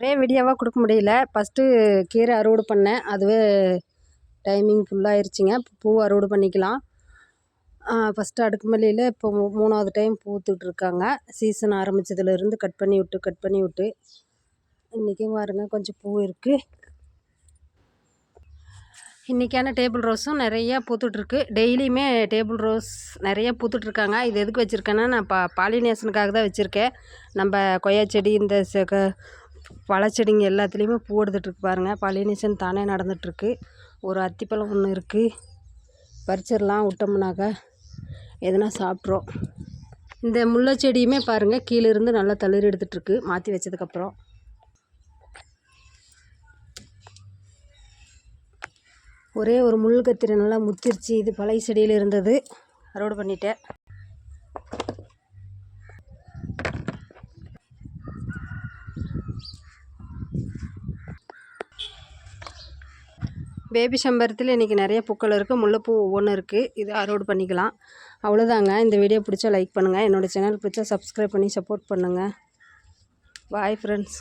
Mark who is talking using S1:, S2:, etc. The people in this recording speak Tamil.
S1: ஒரே வீடியோவாக கொடுக்க முடியல. ஃபஸ்ட்டு கீரை அறுவடை பண்ணேன். அதுவே டைமிங் ஃபுல்லாகிருச்சிங்க பூ அறுவடை பண்ணிக்கலாம். ஃபஸ்ட்டு அடுக்குமல்லியில் இப்போ மூணாவது டைம் பூத்துட்ருக்காங்க சீசன் ஆரம்பித்ததுலேருந்து கட் பண்ணி விட்டு கட் பண்ணி விட்டு. இன்றைக்கும் பாருங்க கொஞ்சம் பூ இருக்குது இன்றைக்கான டேபிள் ரோஸும் நிறையா பூத்துட்ருக்கு டெய்லியுமே டேபிள் ரோஸ் நிறையா பூத்துட்ருக்காங்க இது எதுக்கு வச்சுருக்கேன்னா நான் பா பாலினேஷனுக்காக தான் வச்சுருக்கேன். நம்ம கொய்யா செடி இந்த க- பழச்செடிங்க எல்லாத்துலேயுமே பூ எடுத்துகிட்ருக்கு பாருங்கள் பாலினேஷன் தானே நடந்துகிட்ருக்கு ஒரு அத்திப்பழம் ஒன்று இருக்குது பறிச்சிடலாம் விட்டோம்னாக்கா எதுனா சாப்பிட்றோம். இந்த முல்லை செடியுமே பாருங்கள் கீழே இருந்து நல்லா தளிர் எடுத்துகிட்ருக்கு மாற்றி வச்சதுக்கப்புறம். ஒரே ஒரு முள் கத்திரி நல்லா முத்திருச்சு. இது பழைய செடியில் இருந்தது. அறுவடை பண்ணிட்டேன். பேபி சம்பரத்தில் இன்றைக்கி நிறைய பூக்கள் இருக்குது முல்லைப்பூ ஒவ்வொன்று இருக்குது இது அரோடு பண்ணிக்கலாம். அவ்வளோதாங்க இந்த வீடியோ பிடிச்சா லைக் பண்ணுங்கள் என்னோடய சேனல் பிடிச்சா சப்ஸ்கிரைப் பண்ணி சப்போர்ட் பண்ணுங்கள் பாய் ஃப்ரெண்ட்ஸ்